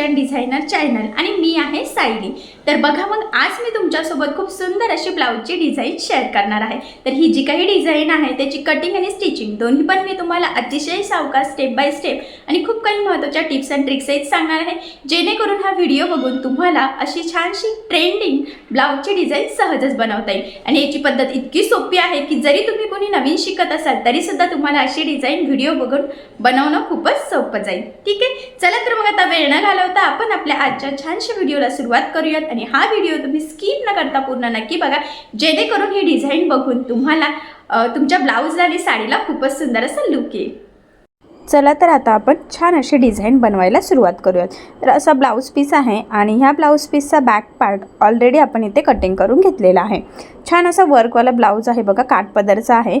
Fashion designer channel आणि मी आहे सायली. तर बघा मग आज मी तुमच्यासोबत खूप सुंदर अशी ब्लाऊजची डिझाईन शेअर करणार आहे. तर ही जी काही डिझाईन आहे त्याची कटिंग आणि स्टिचिंग दोन्ही पण मी तुम्हाला अतिशय सावकाश स्टेप बाय स्टेप आणि खूप काही महत्त्वाच्या टिप्स अँड ट्रिक्सही सांगणार आहे. जेणेकरून हा व्हिडिओ बघून तुम्हाला अशी छानशी ट्रेंडिंग ब्लाऊजची डिझाईन सहजच बनवता येईल. आणि याची पद्धत इतकी सोपी आहे की जरी तुम्ही कोणी नवीन शिकत असाल तरीसुद्धा तुम्हाला अशी डिझाईन व्हिडिओ बघून बनवणं खूपच सोपं जाईल. ठीक आहे? चला तर मग आता वेळ न घालवता आपण आपल्या आजच्या छानशा व्हिडिओला सुरुवात करूयात. आणि हा व्हिडिओ तुम्ही स्किप न करता पूर्ण नक्की बघा. जेणेकरून ही डिझाईन बघून तुम्हाला तुमच्या ब्लाऊजला आणि साडीला खूपच सुंदर असं लुक येईल. चला तर आता आपण छान अशी डिझाईन बनवायला सुरुवात करूयात. तर असा ब्लाऊज पीस आहे आणि ह्या ब्लाऊज पीसचा बॅक पार्ट ऑलरेडी आपण इथे कटिंग करून घेतलेला आहे. छान असा वर्कवाला ब्लाऊज आहे बघा काठपदरचा आहे.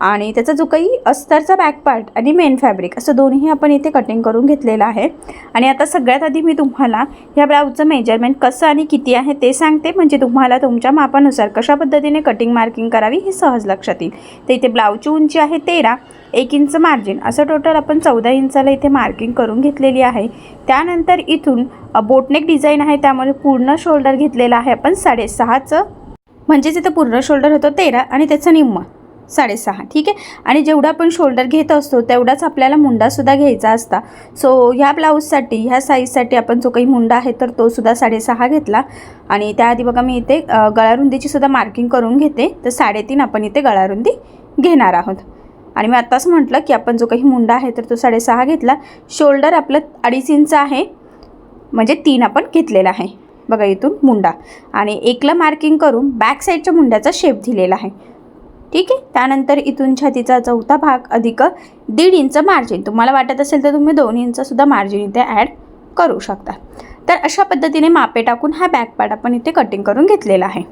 आणि त्याचा जो काही अस्तरचा बॅक पार्ट आणि मेन फॅब्रिक असं दोन्ही आपण इथे कटिंग करून घेतलेलं आहे. आणि आता सगळ्यात आधी मी तुम्हाला ह्या ब्लाऊजचं मेजरमेंट कसं आणि किती आहे ते सांगते. म्हणजे तुम्हाला तुमच्या मापानुसार कशा पद्धतीने कटिंग मार्किंग करावी हे सहज लक्षात येईल. तर इथे ब्लाऊजची उंची आहे तेरा एक इंच मार्जिन असं टोटल आपण चौदा इंचाला इथे मार्किंग करून घेतलेली आहे. त्यानंतर इथून बोटनेक डिझाईन आहे त्यामध्ये पूर्ण शोल्डर घेतलेला आहे आपण साडेसहाचं. म्हणजेच इथं पूर्ण शोल्डर होतं तेरा आणि त्याचं निम्म साडेसहा ठीक आहे? आणि जेवढं आपण शोल्डर घेत असतो तेवढाच आपल्याला मुंडासुद्धा घ्यायचा असता. सो ह्या ब्लाऊजसाठी ह्या साईजसाठी आपण जो काही मुंडा आहे तर तो सुद्धा साडेसहा घेतला. आणि त्याआधी बघा मी इथे गळारुंदीची सुद्धा मार्किंग करून घेते. तर साडेतीन आपण इथे गळारुंदी घेणार आहोत. आणि मी आत्ताच म्हटलं की आपण जो काही मुंडा आहे तर तो साडेसहा घेतला. शोल्डर आपलं अडीच इंच आहे. म्हणजे तीन आपण घेतलेला आहे. बघा इथून मुंडा. आणि एकला मार्किंग करून बॅक साईडच्या मुंड्याचा शेप दिलेला आहे. ठीक आहे? त्यानंतर इथून छातीचा चौथा भाग अधिक दीड इंच मार्जिन तुम्हाला वाटत असेल तर तुम्ही दोन इंचसुद्धा मार्जिन इथे ॲड करू शकता. तर अशा पद्धतीने मापे टाकून हा बॅक पार्ट आपण इथे कटिंग करून घेतलेला आहे.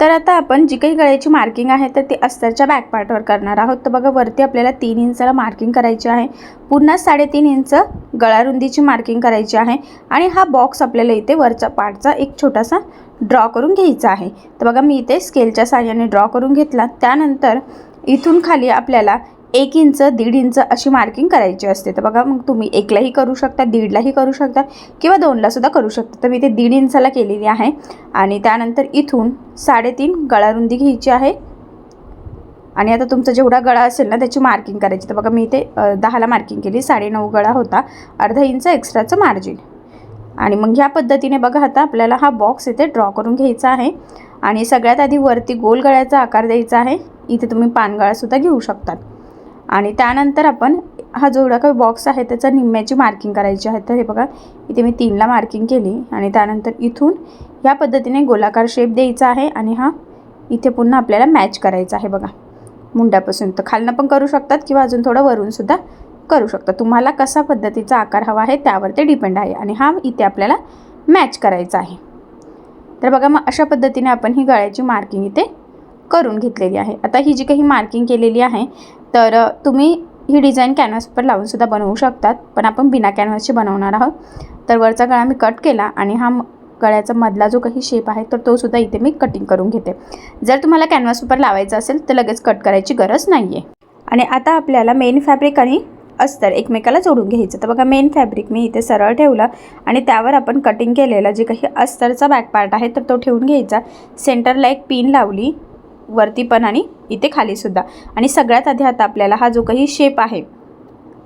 तर आता आपण जी काही गळ्याची मार्किंग आहे तर ती अस्तरच्या बॅक पार्टवर करणार आहोत. तर बघा वरती आपल्याला तीन इंचाला मार्किंग करायची आहे. पुन्हा साडेतीन इंच गळारुंदीची मार्किंग करायची आहे. आणि हा बॉक्स आपल्याला इथे वरचा पार्टचा एक छोटासा ड्रॉ करून घ्यायचा आहे. तर बघा मी इथे स्केलच्या साह्याने ड्रॉ करून घेतला. त्यानंतर इथून खाली आपल्याला एक इंच दीड इंच अशी मार्किंग करायची असते. तर बघा मग तुम्ही एकलाही करू शकता दीडलाही करू शकता किंवा दोनलासुद्धा करू शकता. तर मी ते दीड इंचाला केलेली आहे. आणि त्यानंतर इथून साडेतीन गळारुंदी घ्यायची आहे. आणि आता तुमचा जेवढा गळा असेल ना त्याची मार्किंग करायची. तर बघा मी इथे दहाला मार्किंग केली. साडेनऊ गळा होता. अर्धा इंच एक्स्ट्राचं मार्जिन आणि मग ह्या पद्धतीने बघा आता आपल्याला हा बॉक्स इथे ड्रॉ करून घ्यायचा आहे. आणि सगळ्यात आधी वरती गोल गळ्याचा आकार द्यायचा आहे. इथे तुम्ही पानगळासुद्धा घेऊ शकतात. आणि त्यानंतर आपण हा जेवढा काही बॉक्स आहे त्याचा निम्म्याची मार्किंग करायची आहे. तर हे बघा इथे मी तीनला मार्किंग केली आणि त्यानंतर इथून ह्या पद्धतीने गोलाकार शेप द्यायचा आहे आणि हा इथे पुन्हा आपल्याला मॅच करायचा आहे बघा. मुंड्यापासून. तर खालनं पण करू शकतात किंवा अजून थोडं वरूनसुद्धा करू शकता तुम्हाला कसा पद्धतीचा आकार हवा आहे त्यावर ते डिपेंड आहे आणि हा इथे आपल्याला मॅच करायचा आहे. तर बघा मग अशा पद्धतीने आपण ही गळ्याची मार्किंग इथे करून घेतलेली आहे. आता ही जी काही मार्किंग केलेली आहे तर तुम्ही ही डिझाईन कॅनव्हासवर लावूनसुद्धा बनवू शकतात पण आपण बिना कॅनव्हासची बनवणार आहोत. तर वरचा गळा मी कट केला आणि हा गळ्याचा मधला जो काही शेप आहे तर तो सुद्धा इथे मी कटिंग करून घेते. जर तुम्हाला कॅनव्हास पेपर लावायचा असेल तर लगेच कट करायची गरज नाही आहे आणि आता आपल्याला मेन फॅब्रिक आणि अस्तर एकमेकाला जोडून घ्यायचं. तर बघा मेन फॅब्रिक मी इथे सरळ ठेवलं आणि त्यावर आपण कटिंग केलेला जे काही अस्तरचा बॅक पार्ट आहे तर तो ठेवून घ्यायचा. सेंटरला एक पिन लावली वरती पण आणि इथे खालीसुद्धा आणि सगळ्यात आधी आता आपल्याला हा जो काही शेप आहे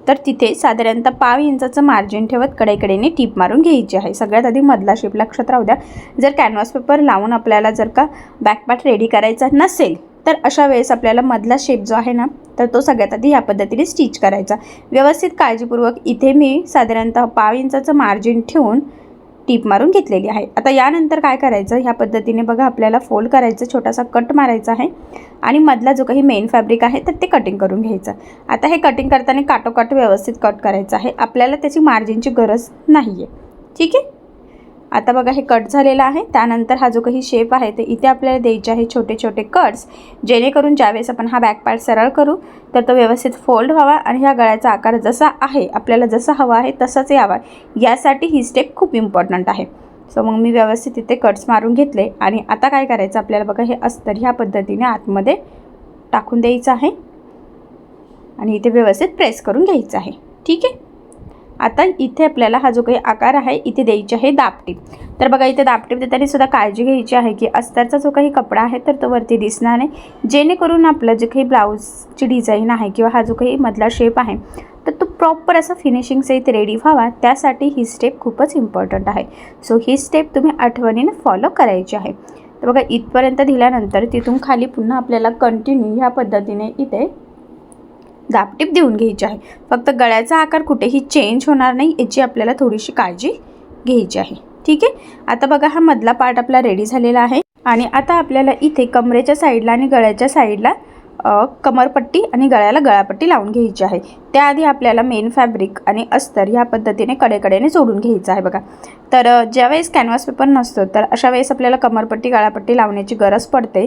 तर तिथे साधारणतः पाव इंचाचं मार्जिन ठेवत कडेकडेने टीप मारून घ्यायची आहे. सगळ्यात आधी मधला शेप लक्षात राहू द्या. जर कॅनव्हास पेपर लावून आपल्याला जर का बॅकपार्ट रेडी करायचा नसेल तर अशा वेळेस आपल्याला मधला शेप जो आहे ना तर तो सगळ्यात आधी ह्या पद्धतीने स्टिच करायचा. व्यवस्थित काळजीपूर्वक इथे मी साधारणतः पाव इंचाचं मार्जिन ठेवून टीप मारून घेतलेली आहे. आता यानंतर काय करायचं? ह्या पद्धतीने बघा आपल्याला फोल्ड करायचं छोटासा कट मारायचा आहे. आणि मधला जो काही मेन फॅब्रिक आहे तर ते कटिंग करून घ्यायचं. आता हे कटिंग करताना काटोकाट व्यवस्थित कट करायचं आहे. आपल्याला त्याची मार्जिनची गरज नाही आहे ठीक आहे? आता बघा हे कट झालेलं आहे. त्यानंतर हा जो काही शेप आहे ते इथे आपल्याला द्यायचे आहे छोटे छोटे कट्स जेणेकरून ज्यावेळेस आपण हा बॅक पार्ट सरळ करू तर तो व्यवस्थित फोल्ड व्हावा आणि ह्या गळ्याचा आकार जसा आहे आपल्याला जसा हवा आहे तसाच यावा. यासाठी ही स्टेप खूप इम्पॉर्टंट आहे. सो मग मी व्यवस्थित इथे कट्स मारून घेतले आणि आता काय करायचं? आपल्याला बघा हे अस्तर ह्या पद्धतीने आतमध्ये टाकून द्यायचं आहे. आणि इथे व्यवस्थित प्रेस करून घ्यायचं आहे. ठीक आहे? आता इथे आपल्याला हा जो काही आकार आहे इथे द्यायची आहे दापटीप. तर बघा इथे दापटीप देताना सुद्धा काळजी घ्यायची आहे की अस्तरचा जो काही कपडा आहे तर तो वरती दिसणार नाही. जेणेकरून आपलं जे काही ब्लाऊजची डिझाईन आहे किंवा हा जो काही मधला शेप आहे तर तो प्रॉपर असा फिनिशिंगचा रेडी व्हावा. त्यासाठी ही स्टेप खूपच इम्पॉर्टंट आहे. सो ही स्टेप तुम्ही आठवणीने फॉलो करायची आहे. तर बघा इथपर्यंत दिल्यानंतर तिथून खाली पुन्हा आपल्याला कंटिन्यू ह्या पद्धतीने इथे दापटीप देऊन घ्यायची आहे. फक्त गळ्याचा आकार कुठेही चेंज होणार नाही याची आपल्याला थोडीशी काळजी घ्यायची आहे. ठीक आहे? आता बघा हा मधला पार्ट आपला रेडी झालेला आहे. आणि आता आपल्याला इथे कमरेच्या साईडला आणि गळ्याच्या साईडला कमरपट्टी आणि गळ्याला गळापट्टी लावून घ्यायची आहे. त्याआधी आपल्याला मेन फॅब्रिक आणि अस्तर ह्या पद्धतीने कडेकडेने जोडून घ्यायचं आहे बघा. तर ज्यावेळेस कॅनव्हास पेपर नसतो तर अशा वेळेस आपल्याला कमरपट्टी गळापट्टी लावण्याची गरज पडते.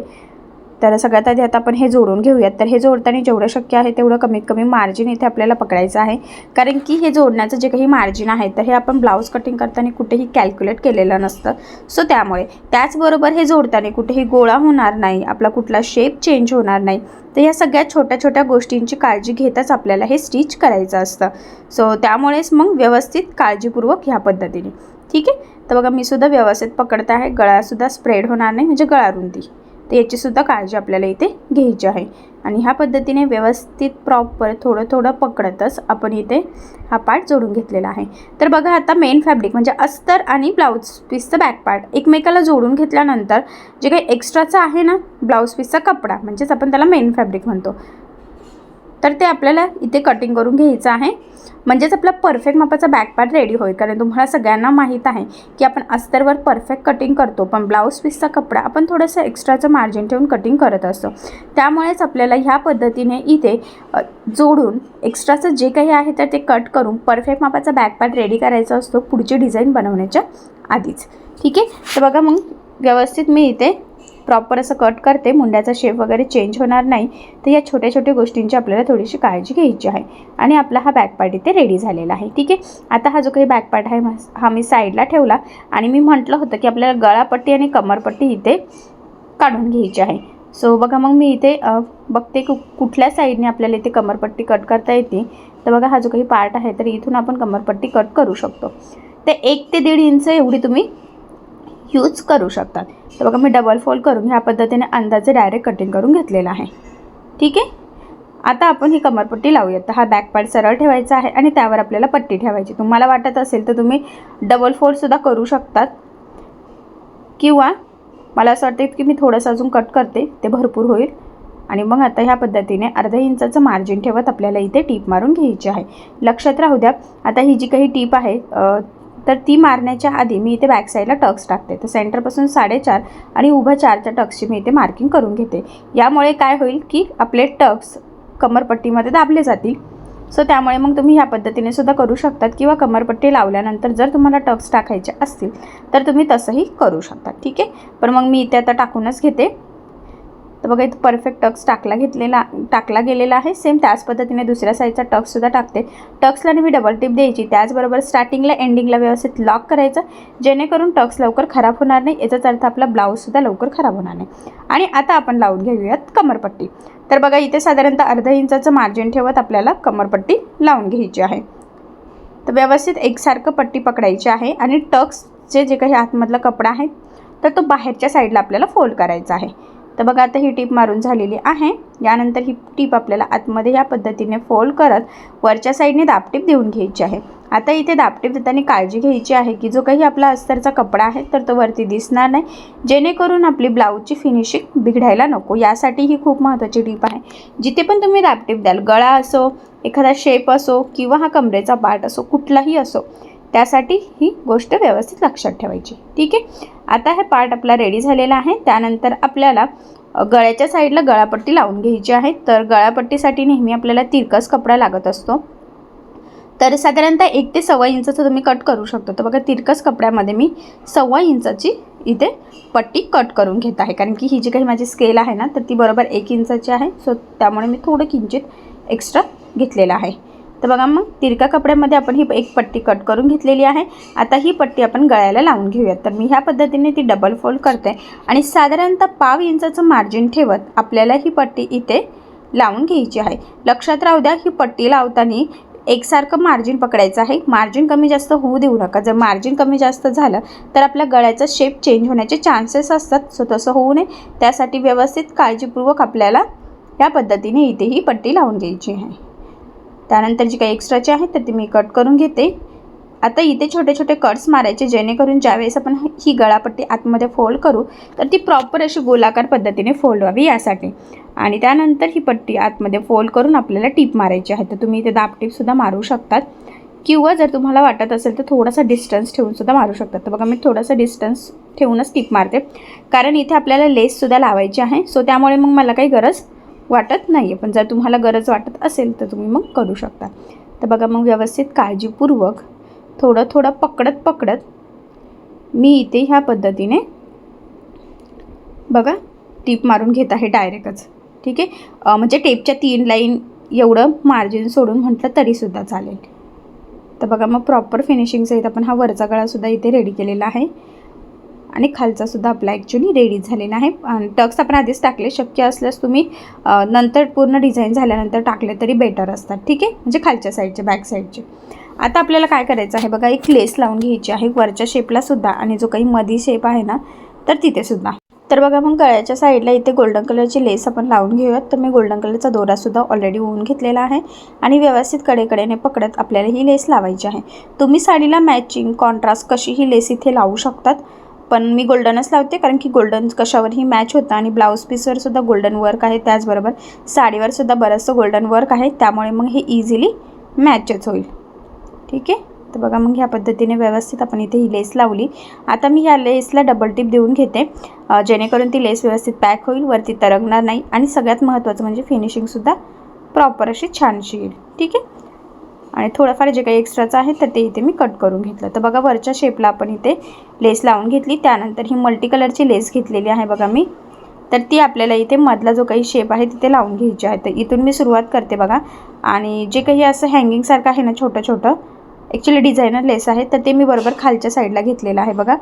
तर सगळ्यात आधी आता आपण हे जोडून घेऊयात. तर हे जोडताना जेवढं शक्य आहे तेवढं कमीत कमी मार्जिन इथे आपल्याला पकडायचं आहे. कारण की हे जोडण्याचं जे काही मार्जिन आहे तर हे आपण ब्लाऊज कटिंग करताना कुठेही कॅल्क्युलेट केलेलं नसतं. सो त्यामुळे त्याचबरोबर हे जोडताना कुठेही गोळा होणार नाही आपला कुठला शेप चेंज होणार नाही तर या सगळ्या छोट्या छोट्या गोष्टींची काळजी घेताच आपल्याला हे स्टिच करायचं असतं. सो त्यामुळेच मग व्यवस्थित काळजीपूर्वक ह्या पद्धतीने. ठीक आहे? तर बघा मी सुद्धा व्यवस्थित पकडत आहे. गळासुद्धा स्प्रेड होणार नाही म्हणजे गळा रुंदी. तर याचीसुद्धा काळजी आपल्याला इथे घ्यायची आहे. आणि ह्या पद्धतीने व्यवस्थित प्रॉपर थोडं थोडं पकडतच आपण इथे हा पार्ट जोडून घेतलेला आहे. तर बघा आता मेन फॅब्रिक म्हणजे अस्तर आणि ब्लाऊज पीसचं बॅक पार्ट एकमेकाला जोडून घेतल्यानंतर जे काही एक्स्ट्राचं आहे ना ब्लाऊज पीसचा कपडा म्हणजेच आपण त्याला मेन फॅब्रिक म्हणतो. तर ते आपल्याला इथे कटिंग करून घ्यायचं आहे. म्हणजेच आपला परफेक्ट मापाचा बॅक पार्ट रेडी होईल. कारण तुम्हाला सगळ्यांना माहीत आहे की आपण अस्तरवर परफेक्ट कटिंग करतो. पण ब्लाऊज पीसचा कपडा आपण थोडंसं एक्स्ट्राचं मार्जिन ठेवून कटिंग करत असतो. त्यामुळेच आपल्याला ह्या पद्धतीने इथे जोडून एक्स्ट्राचं जे काही आहे तर ते कट करून परफेक्ट मापाचा बॅक पार्ट रेडी करायचा असतो. पुढची डिझाईन बनवण्याच्या आधीच. ठीक आहे? तर बघा मग व्यवस्थित मी इथे प्रॉपर असं कट करते मुंड्याचा शेप वगैरे चेंज होणार नाही तर या छोट्या छोट्या गोष्टींची आपल्याला थोडीशी काळजी घ्यायची आहे. आणि आपला हा बॅक पार्ट इथे रेडी झालेला आहे ठीक आहे? आता हा जो काही बॅक पार्ट आहे हा मी साईडला ठेवला आणि मी म्हटलं होतं की आपल्याला गळापट्टी आणि कमरपट्टी इथे काढून घ्यायची आहे. सो बघा मग मी इथे बघते कु कुठल्या साईडने आपल्याला इथे कमरपट्टी कट करता येते. तर बघा हा जो काही पार्ट आहे तर इथून आपण कमरपट्टी कट करू शकतो. ते एक ते दीड इंच एवढी तुम्ही यूज करू शकतात. तर बघा मी डबल फोल्ड करून ह्या पद्धतीने अंदाजे डायरेक्ट कटिंग करून घेतलेला आहे. ठीक आहे? आता आपण ही कमरपट्टी लावूयात. तर हा बॅक पार्ट सरळ ठेवायचा आहे आणि त्यावर आपल्याला पट्टी ठेवायची. तुम्हाला वाटत असेल तर तुम्ही डबल फोल्डसुद्धा करू शकतात. किंवा मला असं वाटतं की मी थोडंसं अजून कट करते ते भरपूर होईल. आणि मग आता ह्या पद्धतीने अर्धा इंचाचं मार्जिन ठेवत आपल्याला इथे टीप मारून घ्यायची आहे. लक्षात राहू द्या. आता ही जी काही टीप आहे तर ती मारण्याच्या आधी मी इथे बॅक साईडला टक्स टाकते. तर सेंटरपासून साडेचार आणि उभ्या चारच्या टक्सची मी इथे मार्किंग करून घेते. यामुळे काय होईल की आपले टक्स कमरपट्टीमध्ये दाबले जातील. सो त्यामुळे मग तुम्ही ह्या पद्धतीने सुद्धा करू शकतात किंवा कमरपट्टी लावल्यानंतर जर तुम्हाला टक्स टाकायचे असतील तर तुम्ही तसंही करू शकता. ठीक आहे? पण मग मी इथे आता टाकूनच घेते. तर बघा इथं परफेक्ट टक्स टाकला घेतलेला टाकला गेलेला आहे. सेम त्याच पद्धतीने दुसऱ्या साईडचा टक्ससुद्धा टाकते. टक्सला मी डबल टिप द्यायची. त्याचबरोबर स्टार्टिंगला एंडिंगला व्यवस्थित लॉक करायचं. जेणेकरून टक्स लवकर खराब होणार नाही. याचाच अर्थ आपला ब्लाऊजसुद्धा लवकर खराब होणार नाही. आणि आता आपण लावून घेऊयात कमरपट्टी. तर बघा इथे साधारणतः अर्धा इंचाचं मार्जिन ठेवत आपल्याला कमरपट्टी लावून घ्यायची आहे. तर व्यवस्थित एकसारखं पट्टी पकडायची आहे आणि टक्सचे जे काही आतमधला कपडा आहे तर तो बाहेरच्या साईडला आपल्याला फोल्ड करायचा आहे. तर बघा आता ही टीप मारून झालेली आहे. यानंतर ही टीप आपल्याला आतमध्ये या पद्धतीने फोल्ड करत वरच्या साईडने दापटीप देऊन घ्यायची आहे. आता इथे दापटीप देताना काळजी घ्यायची आहे की जो काही आपला अस्तरचा कपडा आहे तर तो वरती दिसणार नाही. जेणेकरून आपली ब्लाऊजची फिनिशिंग बिघडायला नको. यासाठी ही खूप महत्त्वाची टीप आहे. जिथे पण तुम्ही दापटीप द्याल गळा असो एखादा शेप असो किंवा हा कमरेचा पार्ट असो कुठलाही असो त्यासाठी ही गोष्ट व्यवस्थित लक्षात ठेवायची. ठीक आहे? आता हे पार्ट आपला रेडी झालेला आहे. त्यानंतर आपल्याला गळ्याच्या साईडला गळापट्टी लावून घ्यायची आहे. तर गळापट्टीसाठी नेहमी आपल्याला तिरकस कपडा लागत असतो. तर साधारणतः एक ते सव्वा इंचाचं तुम्ही कट करू शकतो. तर बघा तिरकस कपड्यामध्ये मी सव्वा इंचाची इथे पट्टी कट करून घेत आहे. कारण की ही जी काही माझी स्केल आहे ना तर ती बरोबर एक इंचाची आहे. सो त्यामुळे मी थोडं किंचित एक्स्ट्रा घेतलेलं आहे. तर बघा मग तिरका कपड्यामध्ये आपण ही एक पट्टी कट करून घेतलेली आहे. आता ही पट्टी आपण गळ्याला लावून घेऊयात. तर मी ह्या पद्धतीने ती डबल फोल्ड करते आणि साधारणतः पाव इंचाचं मार्जिन ठेवत आपल्याला ही पट्टी इथे लावून घ्यायची आहे. लक्षात राहू द्या ही पट्टी लावताना एकसारखं मार्जिन पकडायचं आहे. मार्जिन कमी जास्त होऊ देऊ नका. जर मार्जिन कमी जास्त झालं तर आपल्या गळ्याचा शेप चेंज होण्याचे चान्सेस असतात. सो तसं होऊ नये. त्यासाठी व्यवस्थित काळजीपूर्वक आपल्याला या पद्धतीने इथे ही पट्टी लावून घ्यायची आहे. त्यानंतर जी काही एक्स्ट्राचे आहेत तर ती मी कट करून घेते. आता इथे छोटे छोटे कट्स मारायचे जेणेकरून ज्यावेळेस आपण ही गळापट्टी आतमध्ये फोल्ड करू तर ती प्रॉपर अशी गोलाकार पद्धतीने फोल्ड व्हावी यासाठी. आणि त्यानंतर ही पट्टी आतमध्ये फोल्ड करून आपल्याला टीप मारायची आहे. तर तुम्ही इथे दाब टीपसुद्धा मारू शकतात. किंवा जर तुम्हाला वाटत असेल तर थोडासा डिस्टन्स ठेवूनसुद्धा मारू शकतात. तर बघा मी थोडासा डिस्टन्स ठेवूनच टीप मारते. कारण इथे आपल्याला लेससुद्धा लावायची आहे. सो त्यामुळे मग मला काही गरज वाटत नाही आहे पण जर तुम्हाला गरज वाटत असेल तर तुम्ही मग करू शकता. तर बघा मग व्यवस्थित काळजीपूर्वक थोडं थोडं पकडत पकडत मी इथे ह्या पद्धतीने बघा टीप मारून घेत आहे डायरेक्टच. ठीक आहे? म्हणजे टेपच्या तीन लाईन एवढं मार्जिन सोडून म्हटलं तरीसुद्धा चालेल. तर बघा मग प्रॉपर फिनिशिंगसहित आपण हा वरचा गळासुद्धा इथे रेडी केलेला आहे. आणि खालचा सुद्धा आपला ॲक्च्युली रेडी झालेला आहे. आणि टक्स आपण आधीच टाकले शक्य असल्यास तुम्ही नंतर पूर्ण डिझाईन झाल्यानंतर टाकले तरी बेटर असतात. ठीक आहे? म्हणजे खालच्या साईडचे बॅक साईडचे आता आपल्याला काय करायचं आहे बघा एक लेस लावून घ्यायची आहे वरच्या शेपला सुद्धा आणि जो काही मधी शेप आहे ना तर तिथे सुद्धा. तर बघा मग गळ्याच्या साईडला इथे गोल्डन कलरची लेस आपण लावून घेऊयात. तर मी गोल्डन कलरचा दोरासुद्धा ऑलरेडी होऊन घेतलेला आहे. आणि व्यवस्थित कडेकडेने पकडत आपल्याला ही लेस लावायची आहे. तुम्ही साडीला मॅचिंग कॉन्ट्रास्ट कशी ही लेस इथे लावू शकतात? पण मी गोल्डनच लावते कारण की गोल्डन कशावरही मॅच होतं. आणि ब्लाऊज पीसवर सुद्धा गोल्डन वर्क आहे त्याचबरोबर साडीवर सुद्धा बरंचसं गोल्डन वर्क आहे. त्यामुळे मग हे इझिली मॅचच होईल. ठीक आहे? तर बघा मग ह्या पद्धतीने व्यवस्थित आपण इथे ही लेस लावली. आता मी ह्या लेसला डबल टिप देऊन घेते. जेणेकरून ती लेस व्यवस्थित पॅक होईल वरती तरंगणार नाही. आणि सगळ्यात महत्त्वाचं म्हणजे फिनिशिंगसुद्धा प्रॉपर अशी छानशी येईल. ठीक आहे? आणि थोडंफार जे काही एक्स्ट्राचं आहे तर ते इथे मी कट करून घेतलं. तर बघा वरच्या शेपला आपण इथे लेस लावून घेतली. त्यानंतर ही मल्टी कलरची लेस घेतलेली आहे बघा मी. तर ती आपल्याला इथे मधला जो काही शेप आहे तिथे लावून घ्यायची आहे. तर इथून मी सुरुवात करते बघा. आणि जे काही असं हँगिंगसारखं आहे ना छोटं छोटं ॲक्च्युली डिझायनर लेस आहे तर ते मी बरोबर खालच्या साईडला घेतलेलं आहे बघा.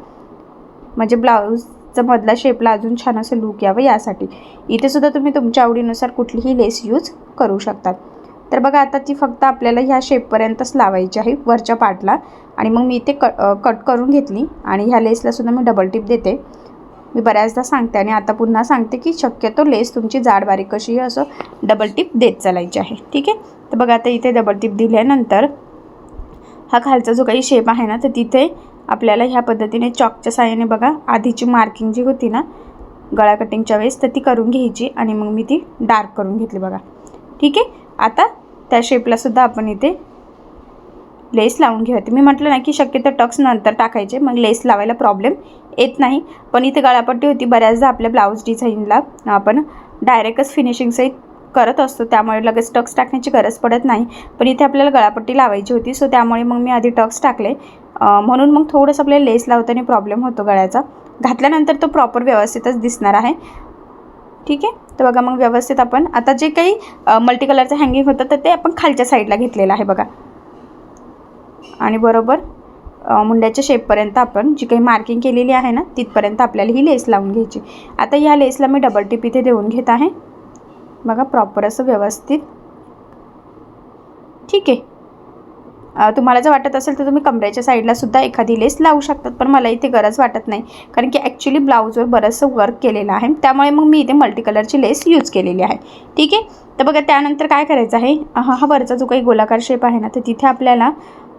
म्हणजे ब्लाऊजचा मधला शेपला अजून छान असं लूक यावं यासाठी. इथेसुद्धा तुम्ही तुमच्या आवडीनुसार कुठलीही लेस यूज करू शकतात. तर बघा आता ती फक्त आपल्याला ह्या शेपपर्यंतच लावायची आहे वरच्या पार्टला आणि मग मी इथे कट कट करून घेतली आणि ह्या लेसला सुद्धा मी डबल टिप देते. मी बऱ्याचदा सांगते आणि आता पुन्हा सांगते की शक्यतो लेस तुमची जाड बारीक कशी असं डबल टिप देत चालायची आहे. ठीक आहे? तर बघा आता इथे डबल टिप दिल्यानंतर हा खालचा जो काही शेप आहे ना तर तिथे आपल्याला ह्या पद्धतीने चॉकच्या साह्याने बघा आधीची मार्किंग जी होती ना गळा कटिंगच्या वेळेस तर ती करून घ्यायची आणि मग मी ती डार्क करून घेतली बघा. ठीक आहे? आता त्या शेपलासुद्धा आपण इथे लेस लावून घेऊयात. मी म्हटलं ना की शक्यतो टक्स नंतर टाकायचे मग लेस लावायला प्रॉब्लेम येत नाही. पण इथे गळापट्टी होती बऱ्याचदा आपल्या ब्लाऊज डिझाईनला आपण डायरेक्टच फिनिशिंगसहित करत असतो. त्यामुळे लगेच टक्स टाकण्याची गरज पडत नाही. पण इथे आपल्याला गळापट्टी लावायची होती सो त्यामुळे मग मी आधी टक्स टाकले. म्हणून मग थोडंसं आपल्याला लेस लावताना प्रॉब्लेम होतो गळ्याचा. घातल्यानंतर तो प्रॉपर व्यवस्थितच दिसणार आहे. ठीक आहे? तर बघा मग व्यवस्थित आपण आता जे काही मल्टी कलरचं हँगिंग होतं तर ते आपण खालच्या साईडला घेतलेलं आहे बघा. आणि बरोबर मुंड्याच्या शेपपर्यंत आपण जी काही मार्किंग केलेली आहे ना तिथपर्यंत आपल्याला ही लेस लावून घ्यायची. आता ह्या लेसला मी डबल टिप इथे देऊन घेत आहे. बघा प्रॉपर असं व्यवस्थित. ठीक आहे? तुम्हाला जर वाटत असेल तर तुम्ही कमरेच्या साईडला सुद्धा एखादी लेस लावू शकतात पण मला इथे गरज वाटत नाही. कारण की ॲक्च्युली ब्लाऊजवर बरंचसं वर्क केलेलं आहे. त्यामुळे मग मी इथे मल्टी कलरची लेस यूज केलेली आहे. ठीक आहे? तर बघा त्यानंतर काय करायचं आहे? हा वरचा जो काही गोलाकार शेप आहे ना तर तिथे आपल्याला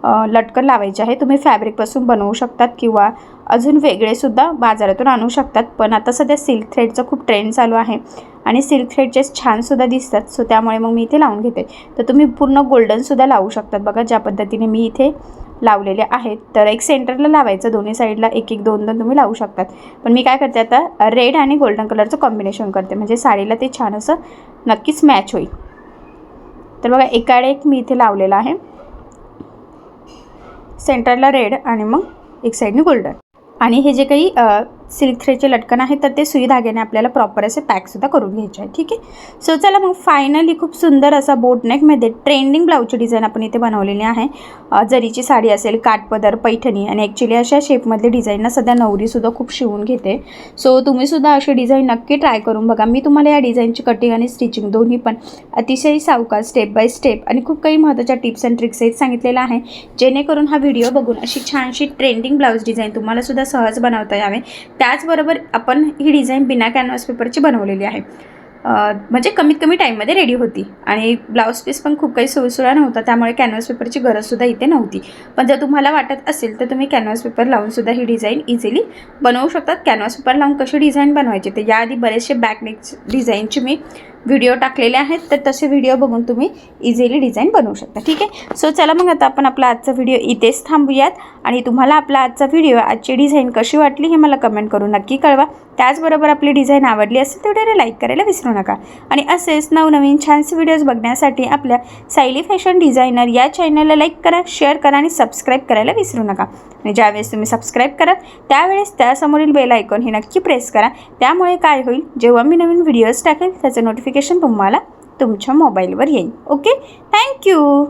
लटकन लावायचे आहे. तुम्ही फॅब्रिकपासून बनवू शकतात किंवा अजून वेगळेसुद्धा बाजारातून आणू शकतात. पण आता सध्या सिल्क थ्रेडचा खूप ट्रेंड चालू आहे आणि सिल्क थ्रेडचे छानसुद्धा दिसतात. सो त्यामुळे मग मी इथे लावून घेते. तर तुम्ही पूर्ण गोल्डनसुद्धा लावू शकतात. बघा ज्या पद्धतीने मी इथे लावलेले आहेत. तर एक सेंटरला लावायचं दोन्ही साईडला एक एक दोन दोन तुम्ही लावू शकतात. पण मी काय करते आता रेड आणि गोल्डन कलरचं कॉम्बिनेशन करते. म्हणजे साडीला ते छान असं नक्कीच मॅच होईल. तर बघा एकाडे एक मी इथे लावलेला आहे. सेंटरला रेड आणि मग एक साईडने गोल्डन. आणि हे जे काही सिल्क थ्रेडचे लटकन आहे तर ते सुई धाग्याने आपल्याला प्रॉपर असे पॅकसुद्धा करून घ्यायचे आहे ठीक आहे? सो चला मग फायनली खूप सुंदर असा बोटनेकमध्ये ट्रेंडिंग ब्लाऊजची डिझाईन आपण इथे बनवलेली आहे. जरीची साडी असेल काठपदर पैठणी आणि ॲक्च्युली अशा शेपमधले डिझाईनना सध्या नवरीसुद्धा खूप शिवून घेते. सो तुम्हीसुद्धा अशी डिझाईन नक्की ट्राय करून बघा. मी तुम्हाला या डिझाईनची कटिंग आणि स्टिचिंग दोन्ही पण अतिशय सावकार स्टेप बाय स्टेप आणि खूप काही महत्त्वाच्या टिप्स अँड ट्रिक्स सहित सांगितलेलं आहे. जेणेकरून हा व्हिडिओ बघून अशी छानशी ट्रेंडिंग ब्लाऊज डिझाईन तुम्हालासुद्धा सहज बनवता यावे. त्याचबरोबर आपण ही डिझाईन बिना कॅनव्हास पेपरची बनवलेली आहे. म्हणजे कमीत कमी टाईममध्ये रेडी होती. आणि ब्लाऊज पीस पण खूप काही सोयीसुद्धा नव्हता. त्यामुळे कॅनव्हास पेपरची गरजसुद्धा इथे नव्हती. पण जर तुम्हाला वाटत असेल तर तुम्ही कॅनव्हास पेपर लावूनसुद्धा ही डिझाईन इझिली बनवू शकतात. कॅनव्हास पेपर लावून कशी डिझाईन बनवायची तर याआधी बरेचसे बॅकनेक डिझाईनची मी व्हिडिओ टाकलेले आहेत तर तसे व्हिडिओ बघून तुम्ही इझिली डिझाईन बनवू शकता. ठीक आहे? सो चला मग आता आपण आपला आजचा व्हिडिओ इथेच थांबूयात. आणि तुम्हाला आपला आजचा व्हिडिओ आजची डिझाईन कशी वाटली हे मला कमेंट करून नक्की कळवा. त्याचबरोबर आपली डिझाईन आवडली असेल तर व्हिडिओला लाईक करायला विसरू नका. आणि असेच नवनवीन छानसे व्हिडिओज बघण्यासाठी आपल्या सायली फॅशन डिझायनर या चॅनलला लाईक करा शेअर करा आणि सबस्क्राईब करायला विसरू नका. आणि ज्यावेळेस तुम्ही सबस्क्राईब करा त्यावेळेस त्यासमोरील बेल आयकॉन हे नक्की प्रेस करा. त्यामुळे काय होईल? जेव्हा मी नवीन व्हिडिओज टाकेल त्याचं नोटिफिकेशन तुम्हाला तुमच्या मोबाईलवर येईल. ओके? थँक्यू